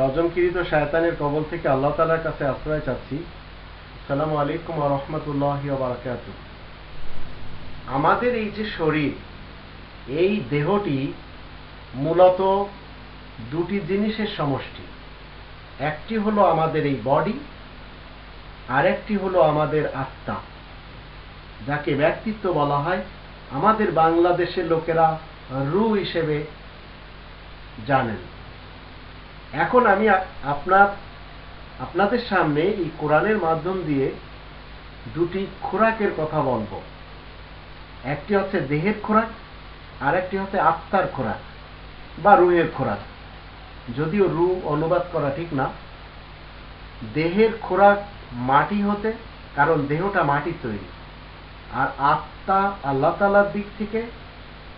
রজমকিরিত শায়তানের কবল থেকে আল্লাহ তালার কাছে আশ্রয় চাচ্ছি। সালাম আলাইকুম রহমতুল্লাহ আমাদের এই যে শরীর, এই দেহটি মূলত দুটি জিনিসের সমষ্টি। একটি হলো আমাদের এই বডি আর একটি হলো আমাদের আত্মা, যাকে ব্যক্তিত্ব বলা হয়। আমাদের বাংলাদেশের লোকেরা রু হিসেবে জানেন। এখন আমি আপনার, আপনাদের সামনে এই কোরআনের মাধ্যম দিয়ে দুটি খোরাকের কথা বলব। একটি হচ্ছে দেহের খোরাক, আর একটি হচ্ছে আত্মার খোরাক, বা রুহের খোরাক। যদিও রু অনুবাদ করা ঠিক না, দেহের খোরাক মাটি হতে, কারণ দেহটা মাটির তৈরি। আর আত্মা আল্লাহ তালার দিক থেকে,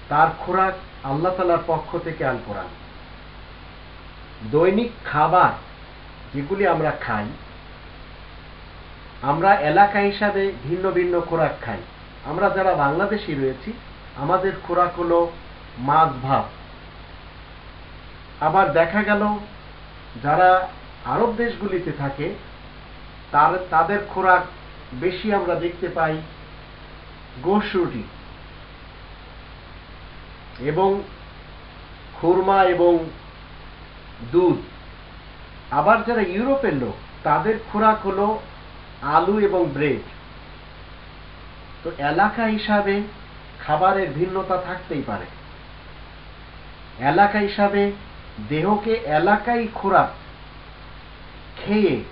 তার খোরাক আল্লাহ তালার পক্ষ থেকে আল কোরআন দৈনিক খাবার যেগুলি আমরা খাই, আমরা এলাকা হিসাবে ভিন্ন ভিন্ন খোরাক খাই। আমরা যারা বাংলাদেশি রয়েছি, আমাদের খোরাক হলো মাছ ভাত। আবার দেখা গেল, যারা আরব দেশগুলিতে থাকে, তার, তাদের খোরাক বেশি আমরা দেখতে পাই গোশ রুটি। এবং খুরমা এবং দুধ। আবার যারা ইউরোপের লোক, তাদের খোরাক হলো আলু এবং ব্রেড। তো এলাকা হিসাবে খাবারের ভিন্নতা থাকতেই পারে। এলাকা হিসাবে দেহকে এলাকাই খোরাক খেয়ে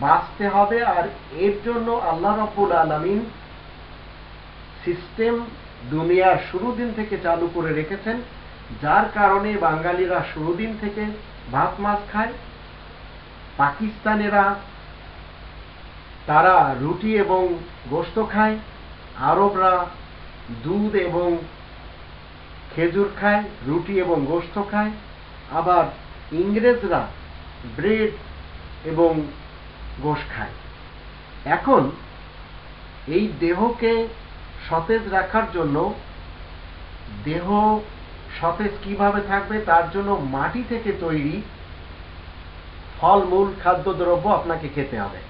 বাঁচতে হবে আর এর জন্য আল্লাহ রব্বুল আলমিন সিস্টেম দুনিয়ার শুরু দিন থেকে চালু করে রেখেছেন। যার কারণে বাঙালিরা শুরু দিন থেকে ভাত মাছ খায়, পাকিস্তানেরা তারা রুটি এবং গোস্ত খায়, আরবরা দুধ এবং খেজুর খায়, রুটি এবং গোস্ত খায়। আবার ইংরেজরা ব্রেড এবং গোশ খায়। এখন এই দেহকে সতেজ রাখার জন্য দেহ সতেজ কীভাবে থাকবে, তার জন্য মাটি থেকে তৈরি ফলমূল, খাদ্যদ্রব্য আপনাকে খেতে হবে।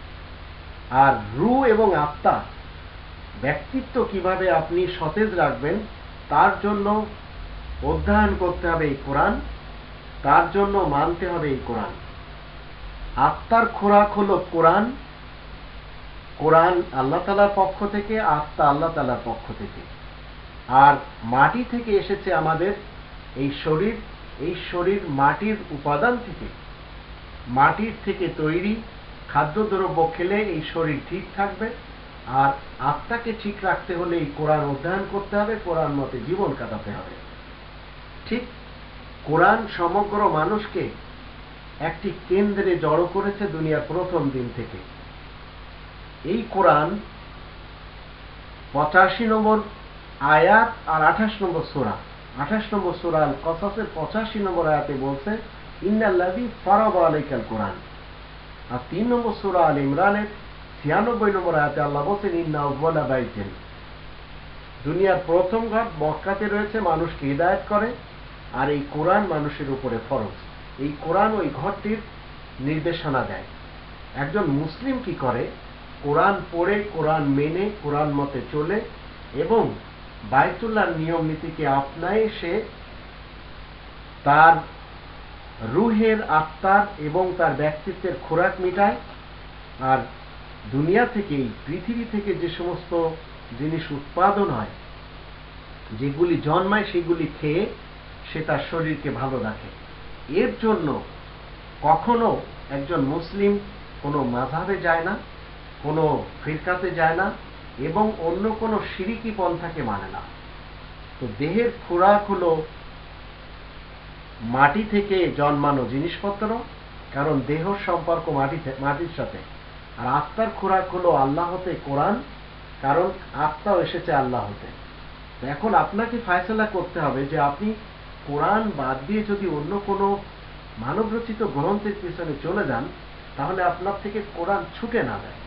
আর রু এবং আত্মা ব্যক্তিত্ব কীভাবে আপনি সতেজ রাখবেন, তার জন্য অধ্যয়ন করতে হবে এই কোরআন, তার জন্য মানতে হবে এই কোরআন। আত্মার খোরাক হলো কোরআন কোরআন আল্লাহ তালার পক্ষ থেকে আত্মা আল্লাহ তালার পক্ষ থেকে। আর মাটি থেকে এসেছে আমাদের এই শরীর এই শরীর মাটির উপাদান থেকে। মাটির থেকে তৈরি খাদ্যদ্রব্য খেলে এই শরীর ঠিক থাকবে আর আত্মাকে ঠিক রাখতে হলে এই কোরআন অধ্যয়ন করতে হবে, কোরআন মতে জীবন কাটাতে হবে। ঠিক কোরআন সমগ্র মানুষকে একটি কেন্দ্রে জড়ো করেছে দুনিয়ার প্রথম দিন থেকে। এই কোরআন পঁচাশি নম্বর আয়াত আর আঠাশ নম্বর সোরা। আঠাশ নম্বর সোরা আল কসাসের পঁচাশি নম্বর আয়াতে বলছে ইন্নাল্লাদি ফারাদ আলাইকাল কোরআন। আর তিন নম্বর সোরা আল ইমরানের ছিয়ানব্বই নম্বর আয়াতে আল্লাহ বলছেন, ইন্না উব্বালা বাইতেন। দুনিয়ার প্রথম ঘর মক্কাতে রয়েছে, মানুষকে হৃদায়ত করে, আর এই কোরআন মানুষের উপরে ফরজ। এই কোরআন ওই ঘরটির নির্দেশনা দেয়। একজন মুসলিম কি করে? কোরআন পড়ে, কোরআন মেনে, কোরআন মতে চলে, এবং বায়তুল্লাহর নিয়ম নীতিকে আপনায় সে তার রুহের আত্মার এবং তার ব্যক্তিত্বের খোরাক মিটায়। আর দুনিয়া থেকেই, পৃথিবী থেকে যে সমস্ত জিনিস উৎপাদন হয়, যেগুলি জন্মায় সেগুলি খেয়ে সে তার শরীরকে ভালো রাখে। এর জন্য কখনো একজন মুসলিম কোনো মাঝাবে যায় না, কোনো ফিরকাতে যায় না এবং অন্য কোনো সিরিকি পন্থাকে মানে না। তো দেহের খোরাক হলো মাটি থেকে জন্মানো জিনিসপত্র, কারণ দেহ সম্পর্ক মাটি মাটির সাথে। আর আত্মার খোরাক হলো আল্লাহ হতে কোরআন, কারণ আত্মাও এসেছে আল্লাহ হতে এখন আপনাকে ফায়সলা করতে হবে যে আপনি কোরআন বাদ দিয়ে যদি অন্য কোনো মানবরচিত গ্রন্থের পিছনে চলে যান, তাহলে আপনার থেকে কোরআন ছুটে না যায়।